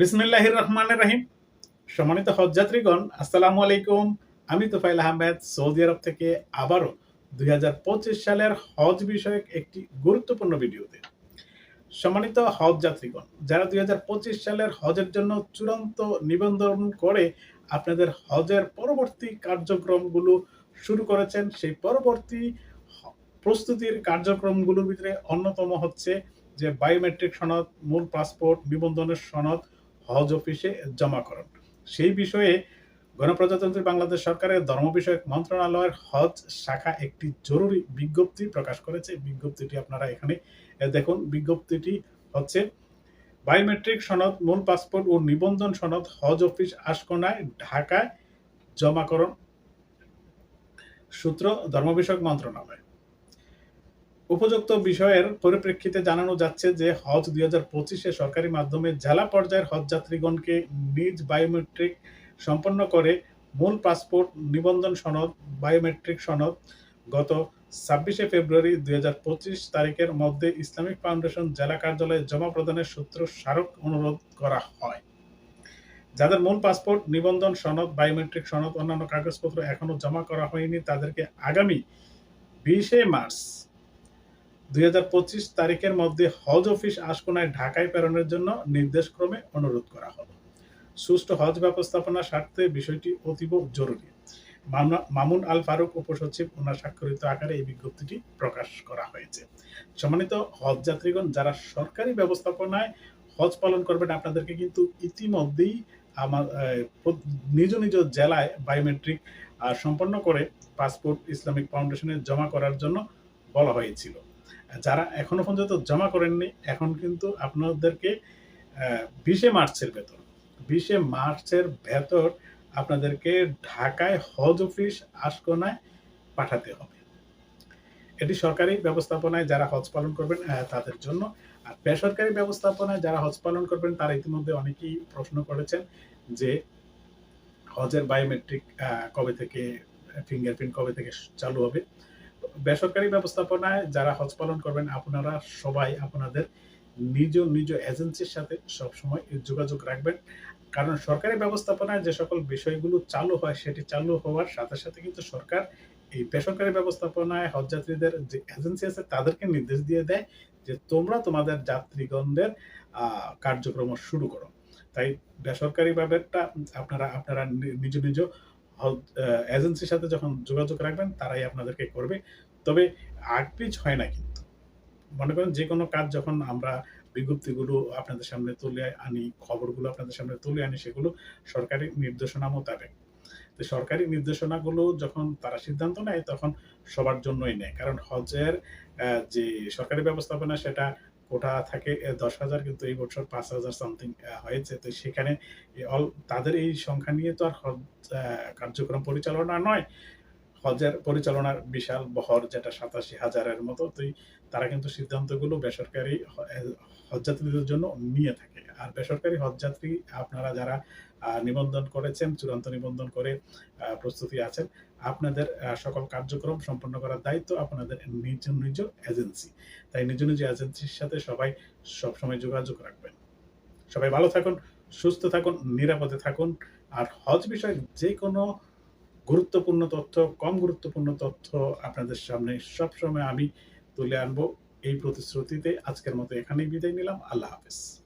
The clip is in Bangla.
বিসমিল্লাহির রহমানির রহিম। সম্মানিত হজযাত্রীগণ, আসসালামু আলাইকুম। আমি তোফাইল আহমেদ, সৌদি আরব থেকে আবারও দুই সালের হজ বিষয়ক একটি গুরুত্বপূর্ণ ভিডিওতে। সম্মানিত হজ যাত্রীগণ যারা দুই হাজার পঁচিশ সালের হজের জন্য চূড়ান্ত নিবন্ধন করে আপনাদের হজের পরবর্তী কার্যক্রমগুলো শুরু করেছেন, সেই পরবর্তী প্রস্তুতির কার্যক্রমগুলোর ভিতরে অন্যতম হচ্ছে যে বায়োমেট্রিক সনদ, মূল পাসপোর্ট নিবন্ধনের সনদ হজ অফিসে জমাকরণ সেই বিষয়ে গণপ্রজাতন্ত্রী বাংলাদেশ সরকারের ধর্ম বিষয়ক মন্ত্রণালয়ের হজ শাখা একটি জরুরি বিজ্ঞপ্তি প্রকাশ করেছে। বিজ্ঞপ্তিটি আপনারা এখানে দেখুন, বিজ্ঞপ্তিটি হচ্ছে, বায়োমেট্রিক সনদ, মূল পাসপোর্ট ও নিবন্ধন সনদ, হজ অফিস আশকোনায় ঢাকায় জমাকরণ সূত্র ধর্ম বিষয়ক মন্ত্রণালয়। উপযুক্ত বিষয়ের পরিপ্রেক্ষিতে জানানো যাচ্ছে যে হজ দুই হাজার পঁচিশে সরকারি মাধ্যমে জেলা পর্যায়ের হজ যাত্রীগণকে নিজ বায়োমেট্রিক সম্পন্ন করে মূল পাসপোর্ট নিবন্ধন সনদ, বায়োমেট্রিক সনদ গত ছাব্বিশে ফেব্রুয়ারি দুই হাজার পঁচিশ তারিখের মধ্যে ইসলামিক ফাউন্ডেশন জেলা কার্যালয়ে জমা প্রদানের সূত্র স্মারক অনুরোধ করা হয়। যাদের মূল পাসপোর্ট, নিবন্ধন সনদ, বায়োমেট্রিক সনদ, অন্যান্য কাগজপত্র এখনও জমা করা হয়নি, তাদেরকে আগামী বিশে মার্চ দুই হাজার পঁচিশ তারিখের মধ্যে হজ অফিস আশকোনায় ঢাকায় প্রেরণের জন্য নির্দেশক্রমে অনুরোধ করা হলো। সুষ্ঠু হজ ব্যবস্থাপনার স্বার্থে বিষয়টি অতীব জরুরি। মামনা- আল ফারুক উপসচিব ওনার স্বাক্ষরিত আকারে এই বিজ্ঞপ্তিটি প্রকাশ করা হয়েছে। সম্মানিত হজ যাত্রীগণ, যারা সরকারি ব্যবস্থাপনায় হজ পালন করবেন, আপনাদেরকে কিন্তু ইতিমধ্যেই আমার নিজ নিজ জেলায় বায়োমেট্রিক সম্পন্ন করে পাসপোর্ট ইসলামিক ফাউন্ডেশনে জমা করার জন্য বলা হয়েছিল। যারা এখনও পর্যন্ত জমা করেননি, এখন কিন্তু আপনাদেরকে বিশে মার্চের ভেতর বিশে মার্চের ভেতর আপনাদেরকে ঢাকায় হজ অফিস আশকোনায় পাঠাতে হবে। এটি সরকারি ব্যবস্থাপনায় যারা হজ পালন করবেন তাদের জন্য। আর বেসরকারি ব্যবস্থাপনায় যারা হজ পালন করবেন, তারা ইতিমধ্যে অনেকেই প্রশ্ন করেছেন যে হজের বায়োমেট্রিক কবে থেকে ফিঙ্গারপ্রিন্ট কবে থেকে চালু হবে। বেসরকারি ব্যবস্থাপনায় যারা হজ পালন করবেন, আপনারা সবাই আপনাদের নিজ নিজ এজেন্সির সাথে সবসময় যোগাযোগ রাখবেন। কারণ সরকারি ব্যবস্থাপনায় যে সকল বিষয়গুলো চালু হয়, সেটি চালু হওয়ার সাথে সাথে কিন্তু সরকার এই বেসরকারি ব্যবস্থাপনায় হজযাত্রীদের যে এজেন্সি আছে, তাদেরকে নির্দেশ দিয়ে দেয় যে তোমরা তোমাদের যাত্রীগণদের কার্যক্রম শুরু করো। তাই বেসরকারি ব্যাপারটা আপনারা আপনারা নিজ নিজ এজেন্সির সাথে যখন যোগাযোগ রাখবেন, তারাই আপনাদেরকে করবে। তবে আগপিচ হয় না কিন্তু। মনে করেন যে কোনো কাজ যখন আমরা বিজ্ঞপ্তিগুলো আপনাদের সামনে তুলে আনি, খবরগুলো আপনাদের সামনে তুলে আনি, সেগুলো সরকারি নির্দেশনা মোতাবেক। তো সরকারি নির্দেশনাগুলো যখন তারা সিদ্ধান্ত নেয়, তখন সবার জন্যই নেয়। কারণ হজের যে সরকারি ব্যবস্থাপনা, সেটা কোটা থাকে দশ হাজার, কিন্তু এই বছর পাঁচ হাজার সামথিং হয়েছে। তো সেখানে অল- তাদের এই সংখ্যা নিয়ে তো আর কার্যক্রম পরিচালনা নয়। হজের পরিচালনার বিশাল বহর যেটা সাতাশি হাজারের মতো, তো এই- তারা কিন্তু সিদ্ধান্তগুলো বেসরকারি হজযাত্রীদের জন্য নিয়ে থাকে। আর বেসরকারি হজযাত্রী আপনারা যারা নিবন্ধন করেছেন, চূড়ান্ত নিবন্ধন করে প্রস্তুতি আছেন, আপনাদের সকল কার্যক্রম সম্পন্ন করার দায়িত্ব আপনাদের নিজ নিজ এজেন্সি। তাই নিজ নিজ এজেন্সির সাথে সবাই সবসময় যোগাযোগ রাখবেন। সবাই ভালো থাকুন, সুস্থ থাকুন, নিরাপদে থাকুন। আর হজ বিষয়ে যে কোনো গুরুত্বপূর্ণ তথ্য, কম গুরুত্বপূর্ণ তথ্য আপনাদের সামনে সবসময় আমি তুলে আনব এই প্রতিশ্রুতিতে। আজকের মতো এখানেই বিদায় নিলাম। আল্লাহ হাফেজ।